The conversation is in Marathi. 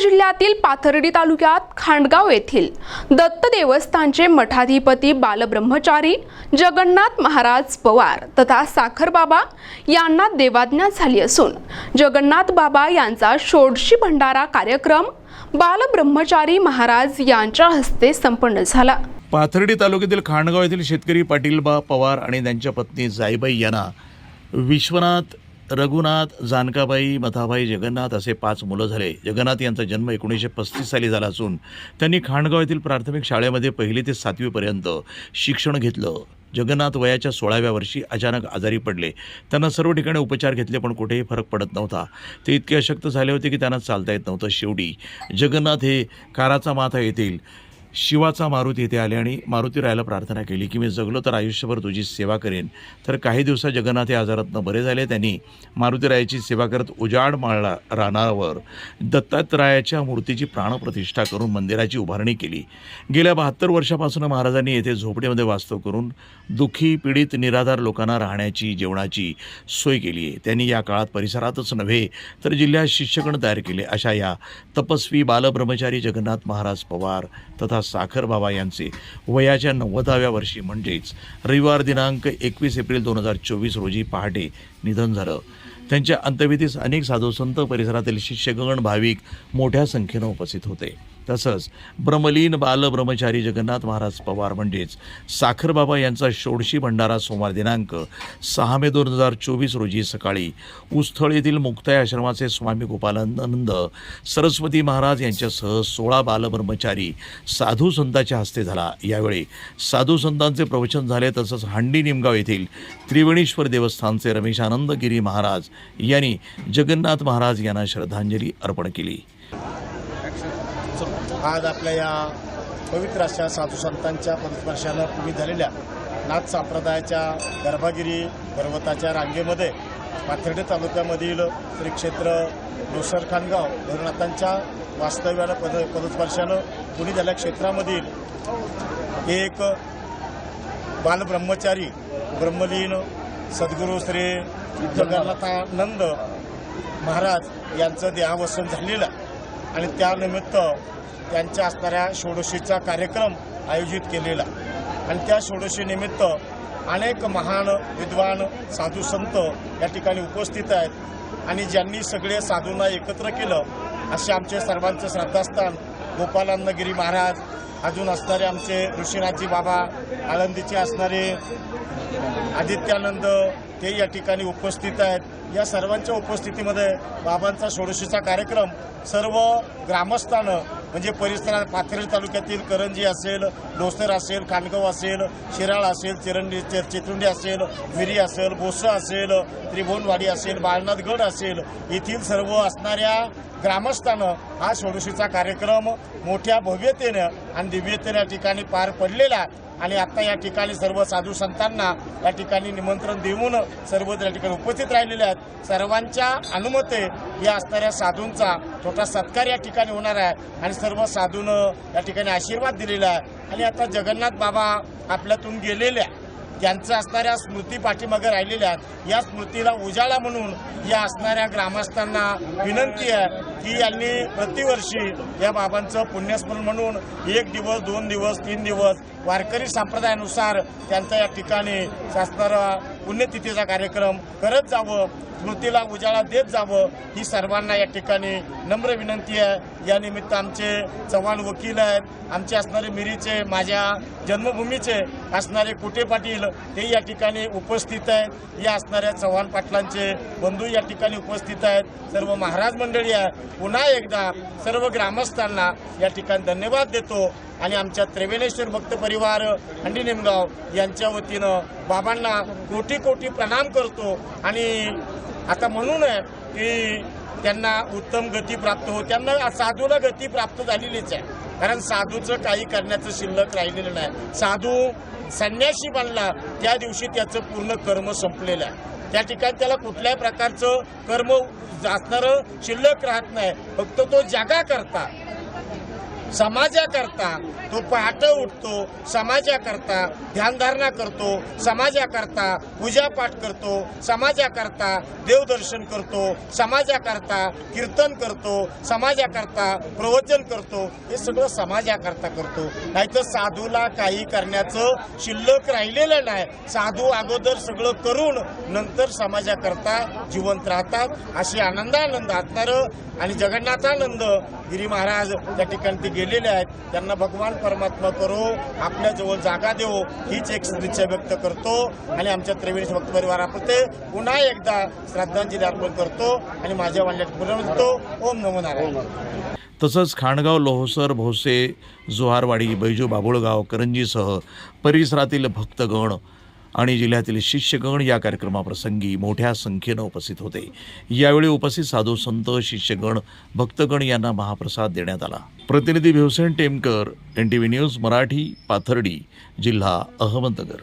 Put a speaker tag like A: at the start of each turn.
A: जिल्ह्यातील पाथर्डी तालुक्यात खांडगाव येथील दत्त देवस्थानचे मठाधिपती बालब्रह्मचारी जगन्नाथ महाराज पवार तथा साखरबाबा यांना देवाज्ञा झाली असून जगन्नाथ बाबा यांचा षोडशी भंडारा कार्यक्रम बालब्रह्मचारी महाराज यांच्या हस्ते संपन्न झाला.
B: पाथर्डी तालुक्यातील खांडगाव येथील शेतकरी पाटीलबा पवार आणि त्यांच्या पत्नी जाईबाई यांना विश्वनाथ रघुनाथ जानकाबाई मथाबाई जगन्नाथ असे पाच मुलं झाले. जगन्नाथ यांचा जन्म एकोणीसशे पस्तीस साली झाला असून त्यांनी खाणगाव येथील प्राथमिक शाळेमध्ये पहिली ते सातवीपर्यंत शिक्षण घेतलं. जगन्नाथ वयाच्या सोळाव्या वर्षी अचानक आजारी पडले. त्यांना सर्व ठिकाणी उपचार घेतले पण कुठेही फरक पडत नव्हता. ते इतके अशक्त झाले होते की त्यांना चालता येत नव्हतं शेवटी. जगन्नाथ हे काराचा माथा येथील शिवाचा मारुती येथे आले आणि मारुती रायाला प्रार्थना केली की मी जगलो तर आयुष्यभर तुझी सेवा करेन. तर काही दिवसात जगन्नाथ हे आजारातनं बरे झाले. त्यांनी मारुतीरायाची सेवा करत उजाड माळला रानावर. दत्तात्रयाच्या मूर्तीची प्राणप्रतिष्ठा करून मंदिराची उभारणी केली. गेल्या बहात्तर वर्षापासून महाराजांनी येथे झोपडीमध्ये वास्तव करून दुःखी पीडित निराधार लोकांना राहण्याची जेवणाची सोय केली आहे. त्यांनी या काळात परिसरातच नव्हे तर जिल्ह्यात शिष्यगण तयार केले. अशा या तपस्वी बालब्रह्मचारी जगन्नाथ महाराज पवार तथा साखर बाबा यांचे. वयाच्या नव्वदाव्या वर्षी म्हणजेच रविवार दिनांक एकवीस एप्रिल दोन हजार चोवीस रोजी पहाटे निधन झालं. त्यांच्या अंत्यविधीस अनेक साधुसंत परिसरातील शिष्यगण भाविक मोठ्या संख्येनं उपस्थित होते. तसंच ब्रह्मलीन बाल ब्रह्मचारी जगन्नाथ महाराज पवार म्हणजेच साखरबाबा यांचा षोडशी भंडारा सोमवार दिनांक सहा मे दोन हजार चोवीस रोजी सकाळी उस्थळ येथील मुक्ताय आश्रमाचे स्वामी गोपालानंद सरस्वती महाराज यांच्यासह सोळा बालब्रह्मचारी साधू संतांच्या हस्ते झाला. यावेळी साधू संतांचे प्रवचन झाले तसंच हांडी निमगाव येथील त्रिवेणीश्वर देवस्थानचे रमेशानंद गिरी महाराज यांनी जगन्नाथ महाराज यांना श्रद्धांजली अर्पण केली.
C: आज आपल्या या पवित्र अशा साधू संतांच्या पदस्पर्शानं पूर्वी झालेल्या नाथ संप्रदायाच्या गर्भागिरी पर्वताच्या रांगेमध्ये पाथर्डे तालुक्यामधील श्री क्षेत्र खानगाव भैरवनाथांच्या वास्तव्यानं पद पदस्पर्शानं पुणे झाल्या क्षेत्रामधील एक बालब्रह्मचारी ब्रह्मलीन सद्गुरू श्री जगन्नाथानंद महाराज यांचं देहावसन झालेलं आणि त्यानिमित्त त्यांच्या असणाऱ्या षोडशीचा कार्यक्रम आयोजित केलेला. आणि त्या षोडशीनिमित्त अनेक महान विद्वान साधू संत या ठिकाणी उपस्थित आहेत. आणि ज्यांनी सगळे साधूंना एकत्र केलं असे आमचे सर्वांचे श्रद्धास्थान गोपालानंदगिरी महाराज अजून असणारे आमचे ऋषीनाथजी बाबा आळंदीचे असणारे आदित्यानंद ते या ठिकाणी उपस्थित आहेत. या सर्वांच्या उपस्थितीमध्ये बाबांचा षोडशीचा कार्यक्रम सर्व ग्रामस्थानं म्हणजे परिसरात पाथर्डी तालुक्यातील करंजी असेल डोसर असेल खानगाव असेल शिराळ असेल चिरंडी चितुंडी असेल विरी असेल बोसं असेल त्रिभुवनवाडी असेल बाळनाथगड असेल येथील सर्व असणाऱ्या ग्रामस्थानं हा षोडशीचा कार्यक्रम मोठ्या भव्यतेनं आणि दिव्यतेनं या ठिकाणी पार पडलेला आहे. आणि आता या ठिकाणी सर्व साधू संतांना या ठिकाणी निमंत्रण देऊन सर्व या ठिकाणी उपस्थित राहिलेले आहेत. सर्वांच्या अनुमते या असणाऱ्या साधूंचा छोटा सत्कार या ठिकाणी होणार आहे आणि सर्व साधून या ठिकाणी आशीर्वाद दिलेला आहे. आणि आता जगन्नाथ बाबा आपल्यातून गेलेल्या त्यांचं असणाऱ्या स्मृती पाठीमागे राहिलेल्या आहेत या स्मृतीला उजाळा म्हणून या असणाऱ्या ग्रामस्थांना विनंती आहे की यांनी प्रतिवर्षी या बाबांचं पुण्यस्मरण म्हणून एक दिवस दोन दिवस तीन दिवस वारकरी संप्रदायानुसार त्यांचा या ठिकाणी असणारा पुण्यतिथीचा कार्यक्रम करत जावं स्मृतीला उजाळा देत जावं ही सर्वांना या ठिकाणी नम्र विनंती आहे. या निमित्त आमचे चव्हाण वकील आहेत आमचे असणारे मिरीचे माझ्या जन्मभूमीचे असणारे कुटे पाटील? ते या ठिकाणी उपस्थित आहेत. या असणाऱ्या चव्हाण पाटलांचे बंधू या ठिकाणी उपस्थित आहेत. सर्व महाराज मंडळी आहे. पुन्हा एकदा सर्व ग्रामस्थांना या ठिकाणी धन्यवाद देतो आणि आमच्या त्रिवेणेश्वर भक्त परिवार हंडी निमगाव यांच्या वतीनं बाबांना कोटी कोटी प्रणाम करतो. आणि आता म्हणून आहे की त्यांना उत्तम गती प्राप्त हो त्यांना साधूला गती प्राप्त झालेलीच आहे. कारण साधूचं काही करण्याचं शिल्लक राहिलेलं नाही. साधू संन्यासी बनला त्या दिवशी त्याचं पूर्ण कर्म संपलेलं आहे. त्या ठिकाणी त्याला कुठल्याही प्रकारचं कर्म असणारं शिल्लक राहत नाही. फक्त तो जागा करता. समाजाकरता तो पहाटे उठतो समाजाकरता ध्यानधारणा करतो समाजाकरता पूजापाठ करतो समाजाकरता देवदर्शन करतो समाजाकरता कीर्तन करतो समाजाकरता प्रवचन करतो हे सगळं समाजाकरता करतो. नाहीतर साधूला काही करण्याचं शिल्लक राहिलेलं नाही. साधू अगोदर सगळं करून नंतर समाजाकरता जिवंत राहतात. अशी आनंदानंद असणारं आणि जगन्नाथानंद गिरी महाराज त्या ठिकाणी गेलेले आहेत त्यांना भगवान परमात्मा करो आपल्याजवळ जागा देऊ हीच एक सदिच्छा व्यक्त करतो आणि आमच्या त्रिवेणी भक्त परिवाराप्रती पुन्हा एकदा श्रद्धांजली अर्पण करतो आणि माझ्या वाल्यात पुरवतो ओम नमो नारायण.
B: तसंच खाणगाव लोहसर भोसे जोहारवाडी बैजू बाबुळगाव करंजीसह परिसरातील भक्तगण आणि जिल्ह्यातील शिष्यगण या कार्यक्रमाप्रसंगी मोठ्या संख्येनं उपस्थित होते. यावेळी उपस्थित साधू संत शिष्यगण भक्तगण यांना महाप्रसाद देण्यात आला. प्रतिनिधी Bhivsen Temkar N T V news Marathi Pathardi जिल्हा अहमदनगर.